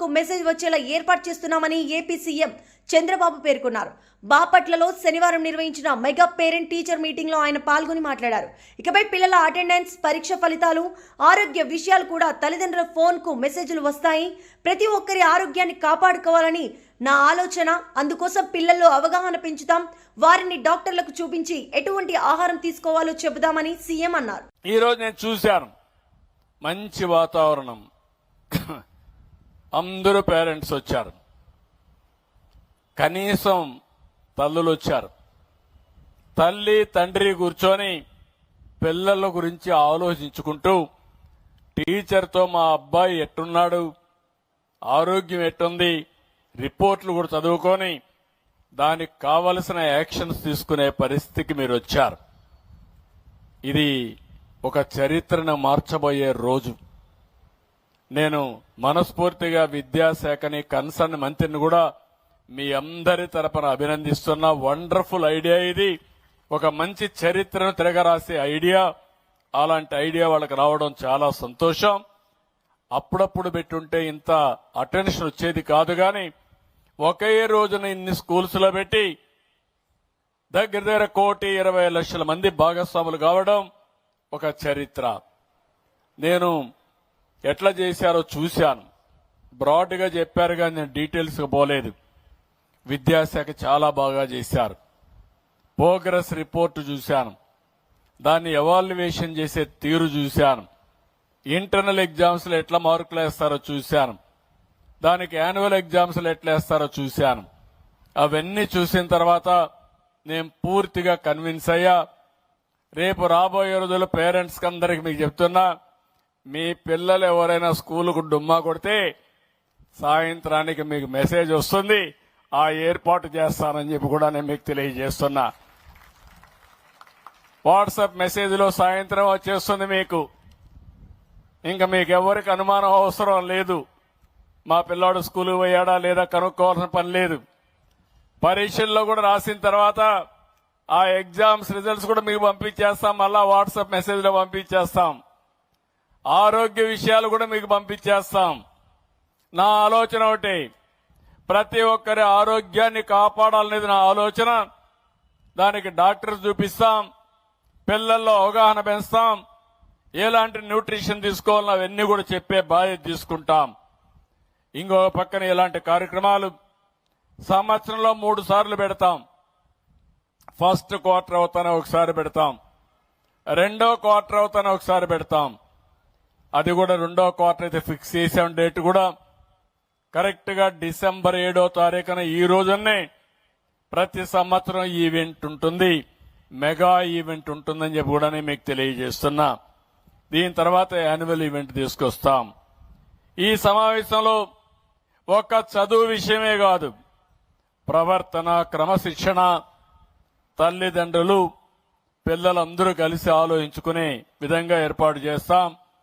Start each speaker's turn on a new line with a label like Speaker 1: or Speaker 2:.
Speaker 1: కు మెసేజ్ వచ్చేలా ఏర్పాటు చేస్తున్నామని ఏపీ సీఎం చంద్రబాబు పేర్కొన్నారు. బాపట్లలో శనివారం నిర్వహించిన మెగా పేరెంట్ టీచర్ మీటింగ్లో ఆయన పాల్గొని మాట్లాడారు. ఇకపై పిల్లల అటెండెన్స్ పరీక్ష ఫలితాలు ఆరోగ్య విషయాలు కూడా తల్లిదండ్రుల ఫోన్కు మెసేజ్లు వస్తాయి. ప్రతి ఒక్కరి ఆరోగ్యాన్ని కాపాడుకోవాలని నా ఆలోచన. అందుకోసం పిల్లల్లో అవగాహన పెంచుతాం. వారిని డాక్టర్లకు చూపించి ఎటువంటి ఆహారం తీసుకోవాలో చెబుదామని సీఎం అన్నారు.
Speaker 2: ఈరోజు నేను చూశాను. మంచి వాతావరణం. అందరూ పేరెంట్స్ వచ్చారు. కనీసం తల్లులు వచ్చారు. తల్లి తండ్రి కూర్చొని పిల్లల గురించి ఆలోచించుకుంటూ టీచర్తో మా అబ్బాయి ఎట్టున్నాడు ఆరోగ్యం ఎట్టుంది రిపోర్ట్లు కూడా చదువుకొని దానికి కావలసిన యాక్షన్స్ తీసుకునే పరిస్థితికి మీరు వచ్చారు. ఇది ఒక చరిత్రను మార్చబోయే రోజు. నేను మనస్ఫూర్తిగా విద్యాశాఖని కన్సర్న్ మంత్రిని కూడా మీ అందరి తరపున అభినందిస్తున్న. వండర్ఫుల్ ఐడియా ఇది. ఒక మంచి చరిత్రను తిరగరాసే ఐడియా. అలాంటి ఐడియా వాళ్ళకి రావడం చాలా సంతోషం. అప్పుడప్పుడు పెట్టుంటే ఇంత అటెన్షన్ వచ్చేది కాదు కానీ ఒకే రోజున ఇన్ని స్కూల్స్లో పెట్టి దగ్గర దగ్గర కోటి ఇరవై లక్షల మంది భాగస్వాములు కావడం ఒక చరిత్ర. నేను ఎట్లా చేశారో చూశాను. బ్రాడ్గా చెప్పారు కానీ నేను డీటెయిల్స్గా పోలేదు. విద్యాశాఖ చాలా బాగా చేశారు. ప్రోగ్రెస్ రిపోర్ట్ చూశాను. దాన్ని ఎవాల్యుయేషన్ చేసే తీరు చూశాను. ఇంటర్నల్ ఎగ్జామ్స్లో ఎట్లా మార్కులు వేస్తారో చూశాను. దానికి యాన్యువల్ ఎగ్జామ్స్లో ఎట్లా వేస్తారో చూశాను. అవన్నీ చూసిన తర్వాత నేను పూర్తిగా కన్విన్స్ అయ్యా. రేపు రాబోయే రోజుల్లో పేరెంట్స్కి అందరికి మీకు చెప్తున్నా మీ పిల్లలు ఎవరైనా స్కూలుకు డుమ్మా కొడితే సాయంత్రానికి మీకు మెసేజ్ వస్తుంది ఆ ఏర్పాటు చేస్తానని చెప్పి కూడా నేను మీకు తెలియజేస్తున్నా. వాట్సాప్ మెసేజ్లో సాయంత్రం వచ్చేస్తుంది మీకు. ఇంకా మీకు ఎవరికి అనుమానం అవసరం లేదు. మా పిల్లాడు స్కూల్ పోయాడా లేదా కనుక్కోవాల్సిన పని లేదు. పరీక్షల్లో కూడా రాసిన తర్వాత ఆ ఎగ్జామ్స్ రిజల్ట్స్ కూడా మీకు పంపించేస్తాం మళ్ళా వాట్సాప్ మెసేజ్లో పంపించేస్తాం. ఆరోగ్య విషయాలు కూడా మీకు పంపించేస్తాం. నా ఆలోచన ఒకటి ప్రతి ఒక్కరి ఆరోగ్యాన్ని కాపాడాలనేది నా ఆలోచన. దానికి డాక్టర్ చూపిస్తాం పిల్లల్లో అవగాహన పెంచుతాం ఎలాంటి న్యూట్రిషన్ తీసుకోవాలో అవన్నీ కూడా చెప్పే బాధ్యత తీసుకుంటాం. ఇంకొక పక్కన ఇలాంటి కార్యక్రమాలు సంవత్సరంలో మూడు సార్లు పెడతాం. ఫస్ట్ క్వార్టర్ అవుతానే ఒకసారి పెడతాం. రెండో క్వార్టర్ అవుతానే ఒకసారి పెడతాం. అది కూడా రెండో క్వార్టర్ అయితే ఫిక్స్ చేసాం డేట్ కూడా కరెక్ట్గా డిసెంబర్ ఏడో తారీఖున ఈ రోజునే ప్రతి సంవత్సరం ఈవెంట్ ఉంటుంది. మెగా ఈవెంట్ ఉంటుందని చెప్పి కూడా నేను మీకు తెలియజేస్తున్నా. దీని తర్వాత యాన్యువల్ ఈవెంట్ తీసుకొస్తాం. ఈ సమావేశంలో ఒక్క చదువు విషయమే కాదు ప్రవర్తన క్రమశిక్షణ తల్లిదండ్రులు పిల్లలందరూ కలిసి ఆలోచించుకునే విధంగా ఏర్పాటు చేస్తాం.